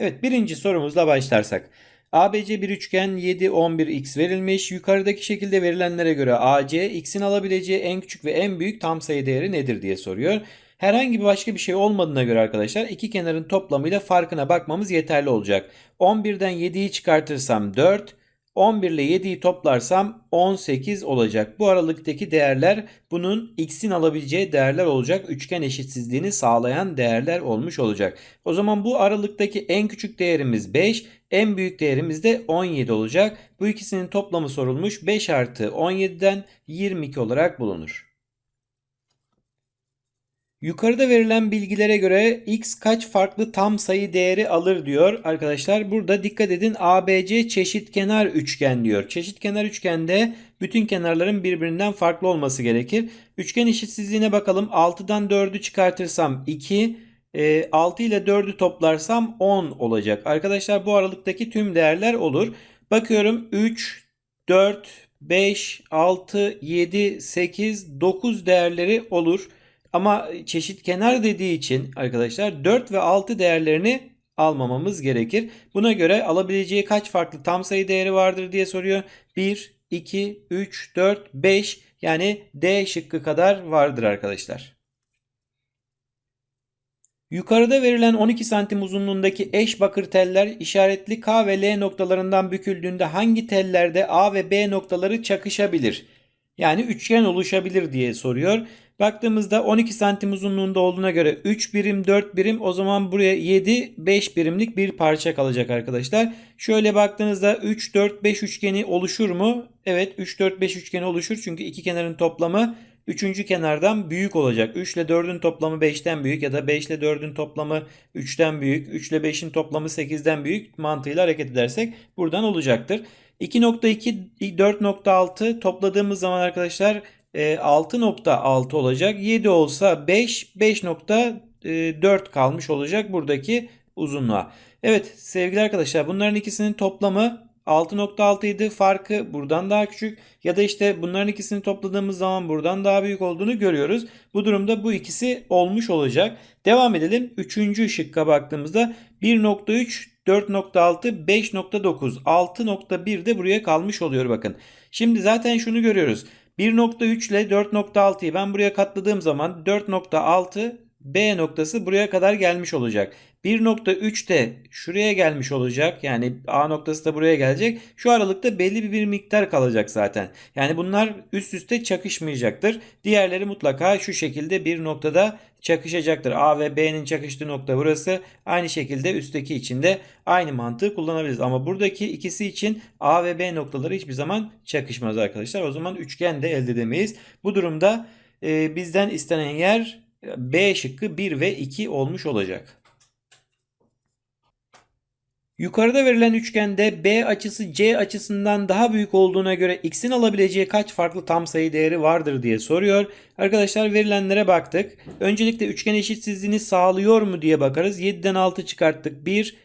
Evet birinci sorumuzla başlarsak. ABC bir üçgen 7, 11, x verilmiş. Yukarıdaki şekilde verilenlere göre AC x'in alabileceği en küçük ve en büyük tam sayı değeri nedir diye soruyor. Herhangi bir başka bir şey olmadığına göre arkadaşlar iki kenarın toplamıyla farkına bakmamız yeterli olacak. 11'den 7'yi çıkartırsam 4, 11 ile 7'yi toplarsam 18 olacak. Bu aralıktaki değerler bunun x'in alabileceği değerler olacak. Üçgen eşitsizliğini sağlayan değerler olmuş olacak. O zaman bu aralıktaki en küçük değerimiz 5, en büyük değerimiz de 17 olacak. Bu ikisinin toplamı sorulmuş. 5 artı 17'den 22 olarak bulunur. Yukarıda verilen bilgilere göre x kaç farklı tam sayı değeri alır diyor arkadaşlar. Burada dikkat edin ABC çeşitkenar üçgen diyor. Çeşitkenar üçgende bütün kenarların birbirinden farklı olması gerekir. Üçgen eşitsizliğine bakalım. 6'dan 4'ü çıkartırsam 2, 6 ile 4'ü toplarsam 10 olacak. Arkadaşlar bu aralıktaki tüm değerler olur. Bakıyorum 3, 4, 5, 6, 7, 8, 9 değerleri olur. Ama çeşit kenar dediği için arkadaşlar 4 ve 6 değerlerini almamamız gerekir. Buna göre alabileceği kaç farklı tam sayı değeri vardır diye soruyor. 1, 2, 3, 4, 5 yani D şıkkı kadar vardır arkadaşlar. Yukarıda verilen 12 santim uzunluğundaki eş bakır teller işaretli K ve L noktalarından büküldüğünde hangi tellerde A ve B noktaları çakışabilir? Yani üçgen oluşabilir diye soruyor. Baktığımızda 12 santim uzunluğunda olduğuna göre 3 birim 4 birim o zaman buraya 7 5 birimlik bir parça kalacak arkadaşlar. Şöyle baktığınızda 3 4 5 üçgeni oluşur mu? Evet 3 4 5 üçgeni oluşur çünkü iki kenarın toplamı 3. kenardan büyük olacak. 3 ile 4'ün toplamı 5'ten büyük ya da 5 ile 4'ün toplamı 3'ten büyük. 3 ile 5'in toplamı 8'den büyük mantığıyla hareket edersek buradan olacaktır. 2.2 4.6 topladığımız zaman arkadaşlar 6.6 olacak. 7 olsa 5 5.4 kalmış olacak buradaki uzunluğa. Evet sevgili arkadaşlar bunların ikisinin toplamı 6.6 idi. Farkı buradan daha küçük ya da işte bunların ikisini topladığımız zaman buradan daha büyük olduğunu görüyoruz. Bu durumda bu ikisi olmuş olacak. Devam edelim. Üçüncü şıkka baktığımızda 1.3 4.6 5.9 6.1 de buraya kalmış oluyor bakın. Şimdi zaten şunu görüyoruz. 1.3 ile 4.6'yı ben buraya katladığım zaman 4.6 B noktası buraya kadar gelmiş olacak. 1.3 de şuraya gelmiş olacak. Yani A noktası da buraya gelecek. Şu aralıkta belli bir, bir miktar kalacak zaten. Yani bunlar üst üste çakışmayacaktır. Diğerleri mutlaka şu şekilde bir noktada çakışacaktır. A ve B'nin çakıştığı nokta burası. Aynı şekilde üstteki için de aynı mantığı kullanabiliriz. Ama buradaki ikisi için A ve B noktaları hiçbir zaman çakışmaz arkadaşlar. O zaman üçgen de elde edemeyiz. Bu durumda e, bizden istenen yer B şıkkı 1 ve 2 olmuş olacak. Yukarıda verilen üçgende B açısı C açısından daha büyük olduğuna göre x'in alabileceği kaç farklı tam sayı değeri vardır diye soruyor. Arkadaşlar verilenlere baktık. Öncelikle üçgen eşitsizliğini sağlıyor mu diye bakarız. 7'den 6 çıkarttık. 1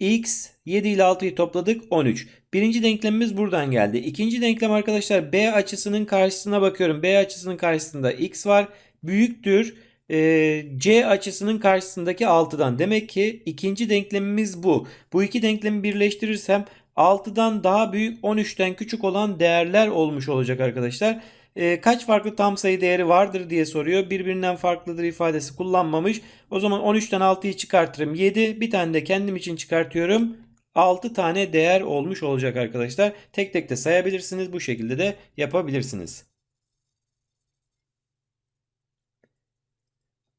x 7 ile 6'yı topladık 13. Birinci denklemimiz buradan geldi. İkinci denklem arkadaşlar B açısının karşısına bakıyorum. B açısının karşısında x var. Büyüktür e, C açısının karşısındaki 6'dan. Demek ki ikinci denklemimiz bu. Bu iki denklemi birleştirirsem 6'dan daha büyük 13'ten küçük olan değerler olmuş olacak arkadaşlar. E, kaç farklı tam sayı değeri vardır diye soruyor. Birbirinden farklıdır ifadesi kullanmamış. O zaman 13'ten 6'yı çıkartırım 7. Bir tane de kendim için çıkartıyorum. 6 tane değer olmuş olacak arkadaşlar. Tek tek de sayabilirsiniz. Bu şekilde de yapabilirsiniz.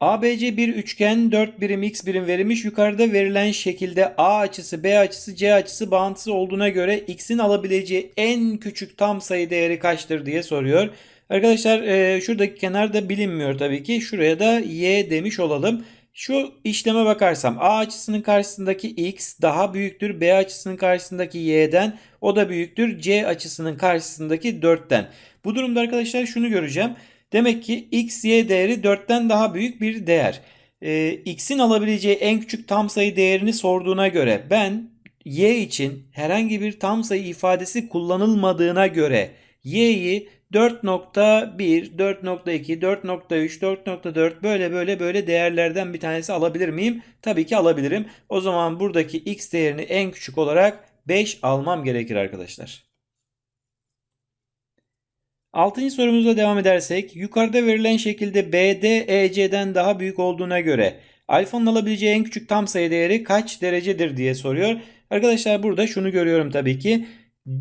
ABC bir üçgen 4 birim x birim verilmiş. Yukarıda verilen şekilde A açısı, B açısı, C açısı bağıntısı olduğuna göre x'in alabileceği en küçük tam sayı değeri kaçtır diye soruyor. Arkadaşlar e, şuradaki kenarda bilinmiyor tabii ki. Şuraya da y demiş olalım. Şu işleme bakarsam A açısının karşısındaki x daha büyüktür B açısının karşısındaki y'den o da büyüktür C açısının karşısındaki 4'ten. Bu durumda arkadaşlar şunu göreceğim. Demek ki x, y değeri 4'ten daha büyük bir değer. Ee, x'in alabileceği en küçük tam sayı değerini sorduğuna göre ben y için herhangi bir tam sayı ifadesi kullanılmadığına göre y'yi 4.1, 4.2, 4.3, 4.4 böyle böyle böyle değerlerden bir tanesi alabilir miyim? Tabii ki alabilirim. O zaman buradaki x değerini en küçük olarak 5 almam gerekir arkadaşlar. Altıncı sorumuzla devam edersek yukarıda verilen şekilde BD EC'den daha büyük olduğuna göre alfanın alabileceği en küçük tam sayı değeri kaç derecedir diye soruyor. Arkadaşlar burada şunu görüyorum tabii ki.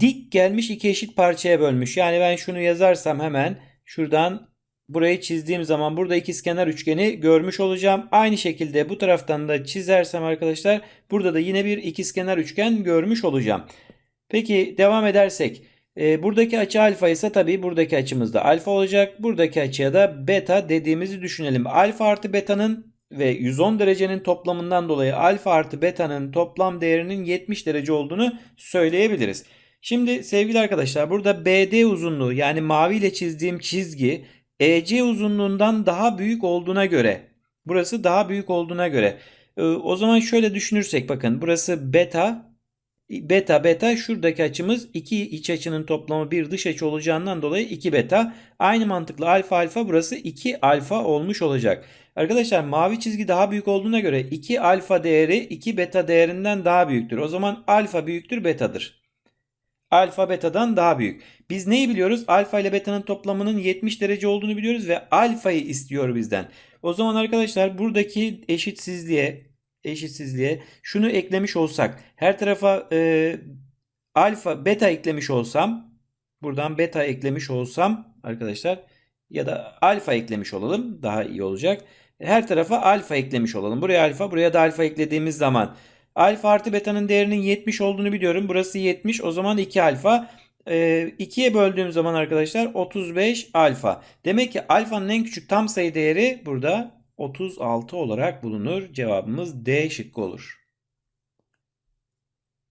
Dik gelmiş iki eşit parçaya bölmüş. Yani ben şunu yazarsam hemen şuradan burayı çizdiğim zaman burada ikizkenar üçgeni görmüş olacağım. Aynı şekilde bu taraftan da çizersem arkadaşlar burada da yine bir ikizkenar üçgen görmüş olacağım. Peki devam edersek. E, buradaki açı alfa ise tabii buradaki açımız da alfa olacak. Buradaki açıya da beta dediğimizi düşünelim. Alfa artı beta'nın ve 110 derecenin toplamından dolayı alfa artı beta'nın toplam değerinin 70 derece olduğunu söyleyebiliriz. Şimdi sevgili arkadaşlar burada BD uzunluğu yani mavi ile çizdiğim çizgi EC uzunluğundan daha büyük olduğuna göre burası daha büyük olduğuna göre e, o zaman şöyle düşünürsek bakın burası beta beta beta şuradaki açımız iki iç açının toplamı bir dış açı olacağından dolayı 2 beta. Aynı mantıkla alfa alfa burası 2 alfa olmuş olacak. Arkadaşlar mavi çizgi daha büyük olduğuna göre 2 alfa değeri 2 beta değerinden daha büyüktür. O zaman alfa büyüktür betadır. Alfa betadan daha büyük. Biz neyi biliyoruz? Alfa ile beta'nın toplamının 70 derece olduğunu biliyoruz ve alfayı istiyor bizden. O zaman arkadaşlar buradaki eşitsizliğe eşitsizliğe şunu eklemiş olsak her tarafa e, alfa beta eklemiş olsam buradan beta eklemiş olsam arkadaşlar ya da alfa eklemiş olalım daha iyi olacak. Her tarafa alfa eklemiş olalım. Buraya alfa buraya da alfa eklediğimiz zaman alfa artı beta'nın değerinin 70 olduğunu biliyorum. Burası 70 o zaman 2 alfa. E, 2'ye böldüğüm zaman arkadaşlar 35 alfa. Demek ki alfanın en küçük tam sayı değeri burada 36 olarak bulunur. Cevabımız D şıkkı olur.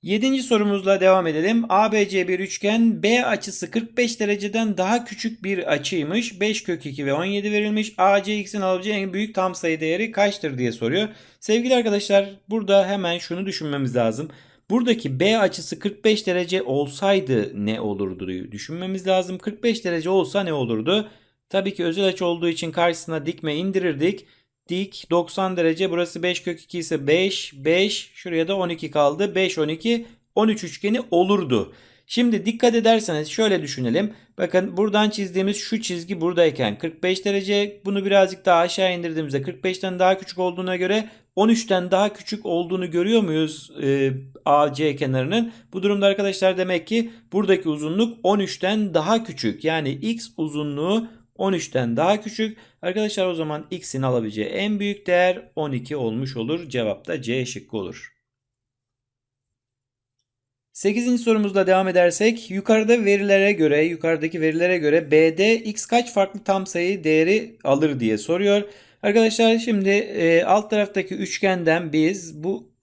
Yedinci sorumuzla devam edelim. ABC bir üçgen B açısı 45 dereceden daha küçük bir açıymış. 5 kök 2 ve 17 verilmiş. AC x'in alabileceği en büyük tam sayı değeri kaçtır diye soruyor. Sevgili arkadaşlar burada hemen şunu düşünmemiz lazım. Buradaki B açısı 45 derece olsaydı ne olurdu düşünmemiz lazım. 45 derece olsa ne olurdu? Tabii ki özel açı olduğu için karşısına dikme indirirdik. Dik 90 derece burası 5 kök 2 ise 5 5 şuraya da 12 kaldı. 5 12 13 üçgeni olurdu. Şimdi dikkat ederseniz şöyle düşünelim. Bakın buradan çizdiğimiz şu çizgi buradayken 45 derece bunu birazcık daha aşağı indirdiğimizde 45'ten daha küçük olduğuna göre 13'ten daha küçük olduğunu görüyor muyuz e, AC kenarının? Bu durumda arkadaşlar demek ki buradaki uzunluk 13'ten daha küçük. Yani x uzunluğu 13'ten daha küçük. Arkadaşlar o zaman x'in alabileceği en büyük değer 12 olmuş olur. Cevap da C şıkkı olur. 8. sorumuzla devam edersek yukarıda verilere göre yukarıdaki verilere göre BD x kaç farklı tam sayı değeri alır diye soruyor. Arkadaşlar şimdi e, alt taraftaki üçgenden biz bu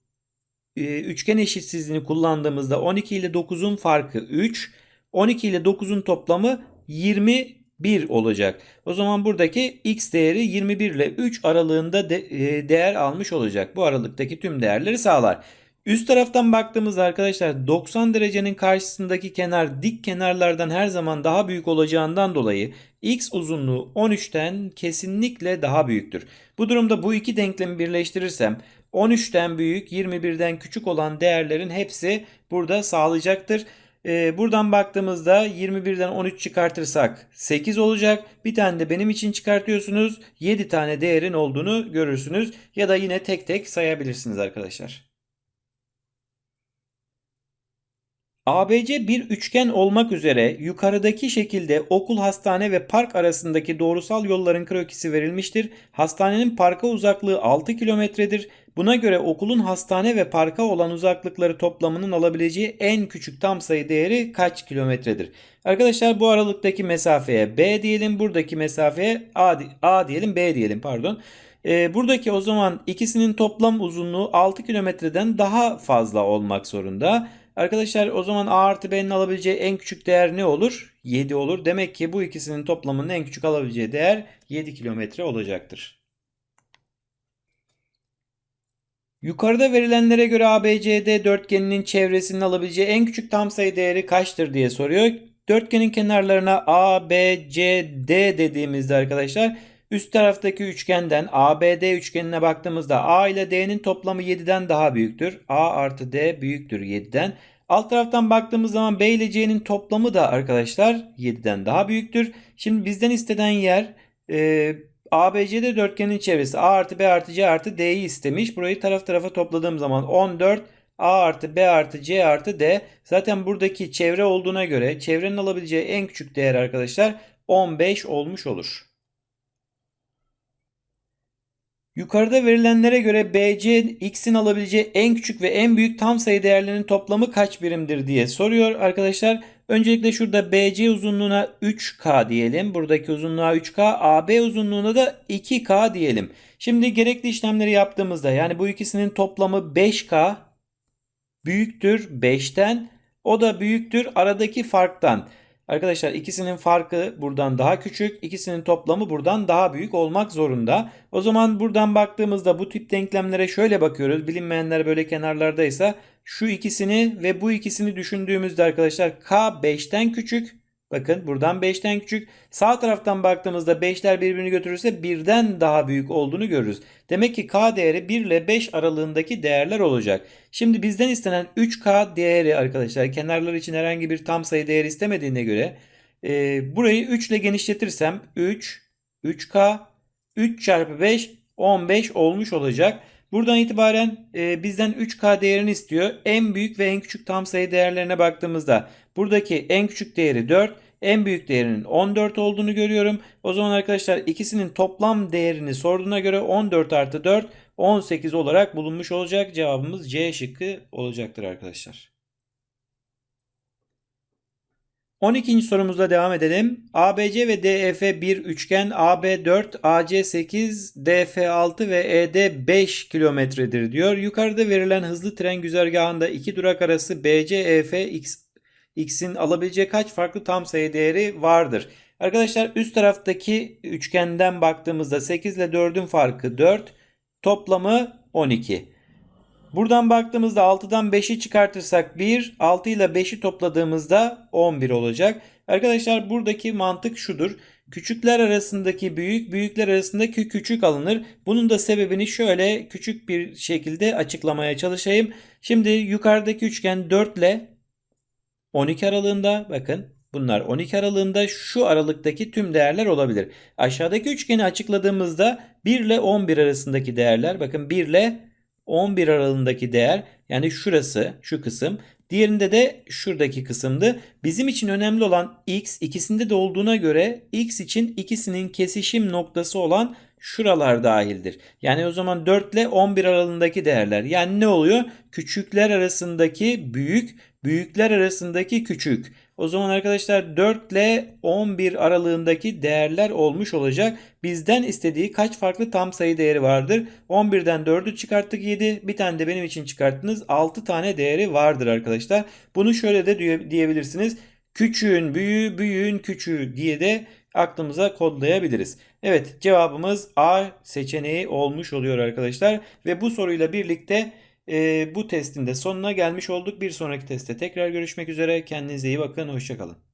e, üçgen eşitsizliğini kullandığımızda 12 ile 9'un farkı 3, 12 ile 9'un toplamı 20 1 olacak. O zaman buradaki x değeri 21 ile 3 aralığında de, e, değer almış olacak. Bu aralıktaki tüm değerleri sağlar. Üst taraftan baktığımızda arkadaşlar 90 derecenin karşısındaki kenar dik kenarlardan her zaman daha büyük olacağından dolayı x uzunluğu 13'ten kesinlikle daha büyüktür. Bu durumda bu iki denklemi birleştirirsem 13'ten büyük 21'den küçük olan değerlerin hepsi burada sağlayacaktır. Ee, buradan baktığımızda 21'den 13 çıkartırsak 8 olacak. Bir tane de benim için çıkartıyorsunuz. 7 tane değerin olduğunu görürsünüz. Ya da yine tek tek sayabilirsiniz arkadaşlar. ABC bir üçgen olmak üzere yukarıdaki şekilde okul, hastane ve park arasındaki doğrusal yolların krokisi verilmiştir. Hastanenin parka uzaklığı 6 kilometredir. Buna göre okulun hastane ve parka olan uzaklıkları toplamının alabileceği en küçük tam sayı değeri kaç kilometredir? Arkadaşlar bu aralıktaki mesafeye B diyelim, buradaki mesafeye A, A diyelim, B diyelim pardon. Ee, buradaki o zaman ikisinin toplam uzunluğu 6 kilometreden daha fazla olmak zorunda. Arkadaşlar o zaman A artı B'nin alabileceği en küçük değer ne olur? 7 olur. Demek ki bu ikisinin toplamının en küçük alabileceği değer 7 kilometre olacaktır. Yukarıda verilenlere göre ABCD dörtgeninin çevresinin alabileceği en küçük tam sayı değeri kaçtır diye soruyor. dörtgenin kenarlarına A, B, C, D dediğimizde arkadaşlar üst taraftaki üçgenden ABD üçgenine baktığımızda A ile D'nin toplamı 7'den daha büyüktür. A artı D büyüktür 7'den. Alt taraftan baktığımız zaman B ile C'nin toplamı da arkadaşlar 7'den daha büyüktür. Şimdi bizden istenen yer e, ABCD dörtgenin çevresi A artı B artı C artı D'yi istemiş. Burayı taraf tarafa topladığım zaman 14 A artı B artı C artı D. Zaten buradaki çevre olduğuna göre çevrenin alabileceği en küçük değer arkadaşlar 15 olmuş olur. Yukarıda verilenlere göre BC x'in alabileceği en küçük ve en büyük tam sayı değerlerinin toplamı kaç birimdir diye soruyor arkadaşlar. Öncelikle şurada BC uzunluğuna 3K diyelim. Buradaki uzunluğa 3K, AB uzunluğuna da 2K diyelim. Şimdi gerekli işlemleri yaptığımızda yani bu ikisinin toplamı 5K büyüktür 5'ten. O da büyüktür aradaki farktan. Arkadaşlar ikisinin farkı buradan daha küçük, ikisinin toplamı buradan daha büyük olmak zorunda. O zaman buradan baktığımızda bu tip denklemlere şöyle bakıyoruz. Bilinmeyenler böyle kenarlardaysa şu ikisini ve bu ikisini düşündüğümüzde arkadaşlar k 5'ten küçük. Bakın buradan 5'ten küçük. Sağ taraftan baktığımızda 5'ler birbirini götürürse 1'den daha büyük olduğunu görürüz. Demek ki k değeri 1 ile 5 aralığındaki değerler olacak. Şimdi bizden istenen 3k değeri arkadaşlar kenarlar için herhangi bir tam sayı değeri istemediğine göre e, burayı 3 ile genişletirsem 3, 3k, 3 çarpı 5 15 olmuş olacak. Buradan itibaren e, bizden 3K değerini istiyor. En büyük ve en küçük tam sayı değerlerine baktığımızda buradaki en küçük değeri 4, en büyük değerinin 14 olduğunu görüyorum. O zaman arkadaşlar ikisinin toplam değerini sorduğuna göre 14 artı 4 18 olarak bulunmuş olacak. Cevabımız C şıkkı olacaktır arkadaşlar. 12. sorumuzla devam edelim. ABC ve DEF bir üçgen AB 4, AC 8, DF 6 ve ED 5 kilometredir diyor. Yukarıda verilen hızlı tren güzergahında iki durak arası BC, EF, X, X'in alabileceği kaç farklı tam sayı değeri vardır? Arkadaşlar üst taraftaki üçgenden baktığımızda 8 ile 4'ün farkı 4, toplamı 12. Buradan baktığımızda 6'dan 5'i çıkartırsak 1, 6 ile 5'i topladığımızda 11 olacak. Arkadaşlar buradaki mantık şudur. Küçükler arasındaki büyük, büyükler arasındaki küçük alınır. Bunun da sebebini şöyle küçük bir şekilde açıklamaya çalışayım. Şimdi yukarıdaki üçgen 4 ile 12 aralığında bakın bunlar 12 aralığında şu aralıktaki tüm değerler olabilir. Aşağıdaki üçgeni açıkladığımızda 1 ile 11 arasındaki değerler bakın 1 ile 11 aralığındaki değer yani şurası şu kısım diğerinde de şuradaki kısımdı. Bizim için önemli olan x ikisinde de olduğuna göre x için ikisinin kesişim noktası olan şuralar dahildir. Yani o zaman 4 ile 11 aralığındaki değerler. Yani ne oluyor? Küçükler arasındaki büyük, büyükler arasındaki küçük. O zaman arkadaşlar 4 ile 11 aralığındaki değerler olmuş olacak. Bizden istediği kaç farklı tam sayı değeri vardır? 11'den 4'ü çıkarttık 7. Bir tane de benim için çıkarttınız. 6 tane değeri vardır arkadaşlar. Bunu şöyle de diyebilirsiniz. Küçüğün büyüğü, büyüğün küçüğü diye de aklımıza kodlayabiliriz. Evet cevabımız A seçeneği olmuş oluyor arkadaşlar. Ve bu soruyla birlikte e, bu testin de sonuna gelmiş olduk. Bir sonraki testte tekrar görüşmek üzere. Kendinize iyi bakın. Hoşçakalın.